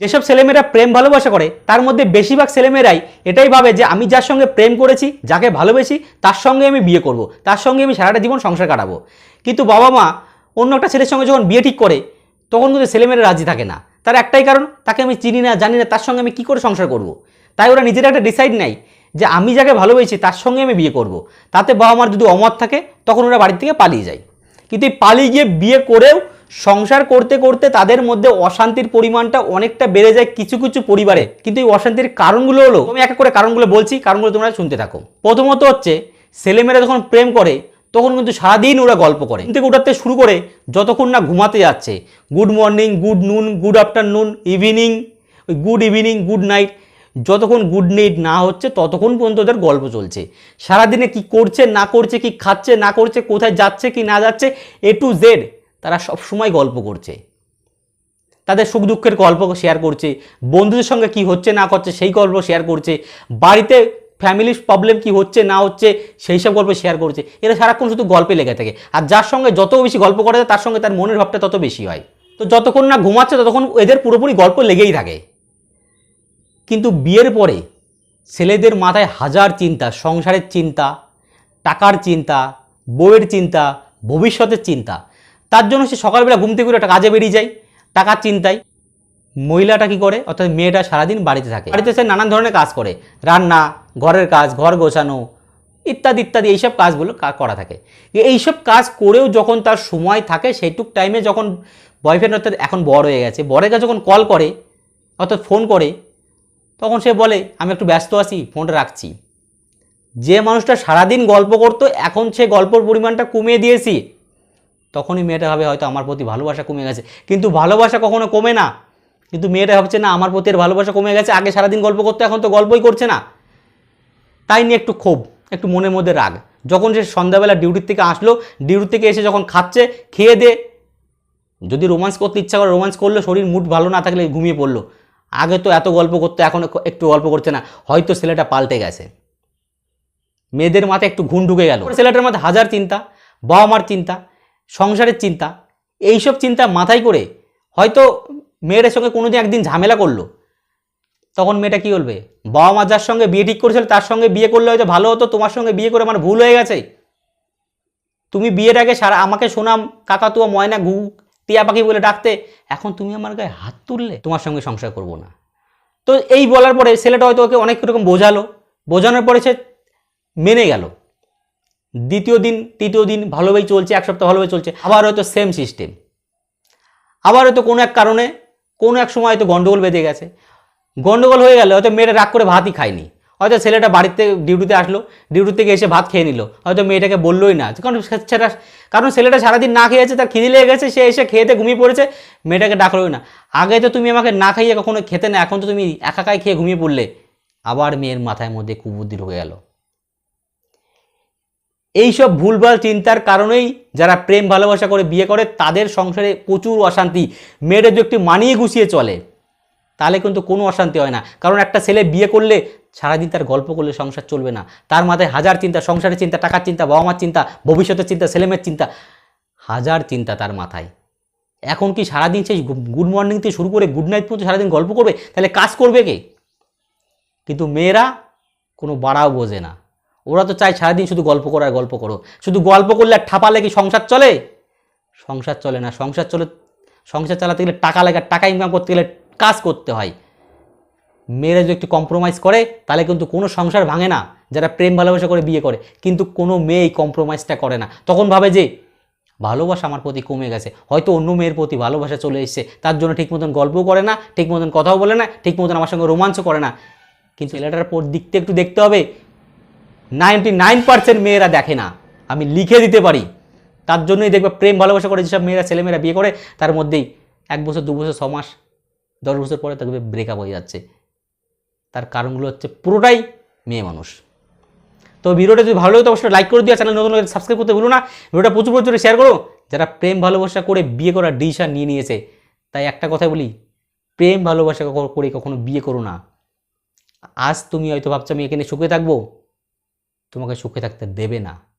যেসব ছেলেমেয়েরা প্রেম ভালোবাসা করে, তার মধ্যে বেশিরভাগ ছেলেমেয়েরাই এটাই ভাবে যে আমি যার সঙ্গে প্রেম করেছি, যাকে ভালোবেসি তার সঙ্গে আমি বিয়ে করব, তার সঙ্গে আমি সারাটা জীবন সংসার কাটাবো। কিন্তু বাবা মা অন্য একটা ছেলের সঙ্গে যখন বিয়ে ঠিক করে, তখন কিন্তু ছেলেমেয়েরা রাজি থাকে না। তার একটাই কারণ, তাকে আমি চিনি না, জানি না, তার সঙ্গে আমি কী করে সংসার করব? তাই ওরা নিজেরা একটা ডিসাইড নেয় যে আমি যাকে ভালোবেসি তার সঙ্গে আমি বিয়ে করব। তাতে বাবা মার যদি অমত থাকে, তখন ওরা বাড়ি থেকে পালিয়ে যায়। কিন্তু এই পালিয়ে গিয়ে বিয়ে করেও সংসার করতে করতে তাদের মধ্যে অশান্তির পরিমাণটা অনেকটা বেড়ে যায় কিছু কিছু পরিবারে। কিন্তু এই অশান্তির কারণগুলো হলো, আমি এক করে কারণগুলো বলছি, কারণগুলো তোমরা শুনতে থাকো। প্রথমত হচ্ছে, ছেলেমেয়েরা যখন প্রেম করে, তখন কিন্তু সারাদিন ওরা গল্প করে। থেকে উঠাতে শুরু করে, যতক্ষণ না ঘুমাতে যাচ্ছে good morning good noon good afternoon evening good evening good night যতক্ষণ গুড নাইট না হচ্ছে, ততক্ষণ পর্যন্ত ওদের গল্প চলছে। সারাদিনে কি করছে, না করছে, কি খাচ্ছে, না করছে, কোথায় যাচ্ছে, কি না যাচ্ছে এ টু জেড তারা সব সময় গল্প করছে। তাদের সুখ দুঃখের গল্প শেয়ার করছে। বন্ধুদের সঙ্গে কি হচ্ছে, না করছে সেই গল্প শেয়ার করছে। বাড়িতে ফ্যামিলির প্রবলেম কি হচ্ছে, না হচ্ছে, সেই সব গল্প শেয়ার করছে। এরা সারাক্ষণ শুধু গল্পে লেগে থাকে। আর যার সঙ্গে যত বেশি গল্প করা যায়, তার সঙ্গে তার মনের ভাবটা তত বেশি হয়। তো যতক্ষণ না ঘুমাচ্ছে, ততক্ষণ এদের পুরোপুরি গল্প লেগেই থাকে। কিন্তু বিয়ের পরে ছেলেদের মাথায় হাজার চিন্তা, সংসারের চিন্তা, টাকার চিন্তা, বউয়ের চিন্তা, ভবিষ্যতের চিন্তা। তার জন্য সে সকালবেলা ঘুম থেকে একটা কাজে বেরিয়ে যায়। টাকার চিন্তায়। মহিলাটা কি করে? অর্থাৎ মেয়েটা সারাদিন বাড়িতে থাকে। বাড়িতে সে নানান ধরনের কাজ করে। রান্না, ঘরের কাজ, ঘর গোছানো ইত্যাদি ইত্যাদি এইসব কাজগুলো করা থাকে। এইসব কাজ করেও যখন তার সময় থাকে, সেইটুক টাইমে যখন বয়ফ্রেন্ড অর্থাৎ এখন বড় হয়ে গেছে, বরের কাছে যখন কল করে, অর্থাৎ ফোন করে, তখন সে বলে, আমি একটু ব্যস্ত আছি ফোনটা রাখছি। যে মানুষটা সারাদিন গল্প করতো, এখন সে গল্পর পরিমাণটা কমিয়ে দিয়েছি। তখনই মেয়েটা ভাবে হয়তো আমার প্রতি ভালোবাসা কমে গেছে। কিন্তু ভালোবাসা কখনো কমে না। কিন্তু মেয়েটা ভাবছে, না, আমার প্রতি এর ভালোবাসা কমে গেছে। আগে সারাদিন গল্প করতে, এখন তো গল্পই করছে না। তাই নিয়ে একটু ক্ষোভ, একটু মনের মধ্যে রাগ। যখন সে সন্ধ্যাবেলা ডিউটির থেকে আসলো ডিউটি থেকে এসে যখন খাচ্ছে, খেয়ে দে। যদি রোমান্স করতে ইচ্ছা করে রোমান্স করল শরীর মুড ভালো না থাকলে ঘুমিয়ে পড়ল। আগে তো এত গল্প করতে, এখন একটু গল্প করছে না। হয়তো ছেলেটা পাল্টে গেছে। মেয়েদের মাথায় একটু ঘুম ঢুকে গেল। ছেলেটার মাথায় হাজার চিন্তা বাবা মার চিন্তা। সংসারের চিন্তা। এইসব চিন্তা মাথায় করে হয়তো মেয়ের সঙ্গে কোনোদিন একদিন ঝামেলা করল। তখন মেয়েটা কি বলবে? বাবা মা যার সঙ্গে বিয়ে ঠিক করেছিল, তার সঙ্গে বিয়ে করলে হয়তো ভালো হতো, তোমার সঙ্গে বিয়ে করে আমার ভুল হয়ে গেছে। তুমি বিয়ের আগে সারা আমাকে শোনাম কাকাতুয়া, ময়না ঘু টিয়া পাখি বলে ডাকতে, এখন তুমি আমার গায়ে হাত তুললে? তোমার সঙ্গে সংসার করব না। তো এই বলার পরে ছেলেটা হয়তো ওকে অনেক রকম বোঝালো। বোঝানোর পরে সে মেনে গেল। দ্বিতীয় দিন, তৃতীয় দিন ভালোভাবেই চলছে, এক সপ্তাহ ভালোভাবে চলছে। আবার হয়তো সেম সিস্টেম আবার হয়তো কোনো এক কারণে, কোনো এক সময় হয়তো গন্ডগোল বেঁধে গেছে। গন্ডগোল হয়ে গেলে হয়তো মেয়েটা রাগ করে ভাতই খায়নি। হয়তো ছেলেটা বাড়িতে ডিউটিতে আসলো ডিউটি থেকে এসে ভাত খেয়ে নিল। হয়তো মেয়েটাকে বললোই না। কারণ সেটা, কারণ ছেলেটা সারাদিন না খেয়েছে, তার খিদে লেগে গেছে, সে এসে খেতে ঘুমিয়ে পড়েছে, মেয়েটাকে ডাকলোই না। আগে তো তুমি আমাকে না খাইয়ে কখনো খেতে না, এখন তো তুমি একাকাই খেয়ে ঘুমিয়ে পড়লে। আবার মেয়ের মাথায় মধ্যে কুবুদ্ধি ঢুকে গেল। এইসব ভুলভাল চিন্তার কারণেই যারা প্রেম ভালোবাসা করে বিয়ে করে, তাদের সংসারে প্রচুর অশান্তি। মেয়েটা যদি একটু মানিয়ে গুছিয়ে চলে, তাহলে কিন্তু কোনো অশান্তি হয় না। কারণ একটা ছেলে বিয়ে করলে সারাদিন তার গল্প করলে সংসার চলবে না। তার মাথায় হাজার চিন্তা, সংসারের চিন্তা, টাকার চিন্তা বাবা মার চিন্তা, ভবিষ্যতের চিন্তা ছেলেমেয়ের চিন্তা, হাজার চিন্তা তার মাথায়। এখন কি সারাদিন সেই গুড মর্নিং থেকে শুরু করে গুড নাইট পর্যন্ত সারাদিন গল্প করবে? তাহলে কাজ করবে কে? কিন্তু মেয়েরা কোনো বাড়াও বোঝে না। ওরা তো চায় সারাদিন শুধু গল্প করো আর গল্প করো। শুধু গল্প করলে আর ঠাপালে কি সংসার চলে? সংসার চলে না, সংসার চলে, সংসার চালাতে গেলে টাকা লাগে টাকা ইনকাম করতে গেলে কাজ করতে হয়। মেয়েরা যদি একটু কম্প্রোমাইজ করে, তাহলে কিন্তু কোনো সংসার ভাঙে না, যারা প্রেম ভালোবাসা করে বিয়ে করে। কিন্তু কোনো মেয়ে এই কম্প্রোমাইজটা করে না। তখন ভাবে যে, ভালোবাসা আমার প্রতি কমে গেছে। হয়তো অন্য মেয়ের প্রতি ভালোবাসা চলে এসেছে। তার জন্য ঠিক মতন গল্পও করে না, ঠিক মতন কথাও বলে না, ঠিক মতন আমার সঙ্গে রোমাঞ্চও করে না। কিন্তু ছেলেটার পর দিকতে একটু দেখতে হবে নাইনটি নাইন পার্সেন্ট মেয়েরা দেখে না। আমি লিখে দিতে পারি। তার জন্যই দেখবে প্রেম, ভালোবাসা করে যেসব মেয়েরা, ছেলেমেয়েরা বিয়ে করে, তার মধ্যেই এক বছর, দু বছর, ছ মাস, দশ বছর পরে দেখবে ব্রেকআপ হয়ে যাচ্ছে। তার কারণগুলো হচ্ছে পুরোটাই মেয়ে মানুষ। তো ভিডিওটা যদি ভালো লাগে, তো অবশ্যই লাইক করে দিও। চ্যানেল নতুন সাবস্ক্রাইব করতে ভুলো না। ভিডিওটা প্রচুর প্রচুর শেয়ার করো। যারা প্রেম, ভালোবাসা করে বিয়ে করার ডিসিশন নিয়ে নিয়েছে, তাই একটা কথা বলি, প্রেম, ভালোবাসা করে কখনো বিয়ে করো না। আজ তুমি হয়তো ভাবছ আমি এখানে সুখে থাকব। তোমাকে সুখে থাকতে দেবে না।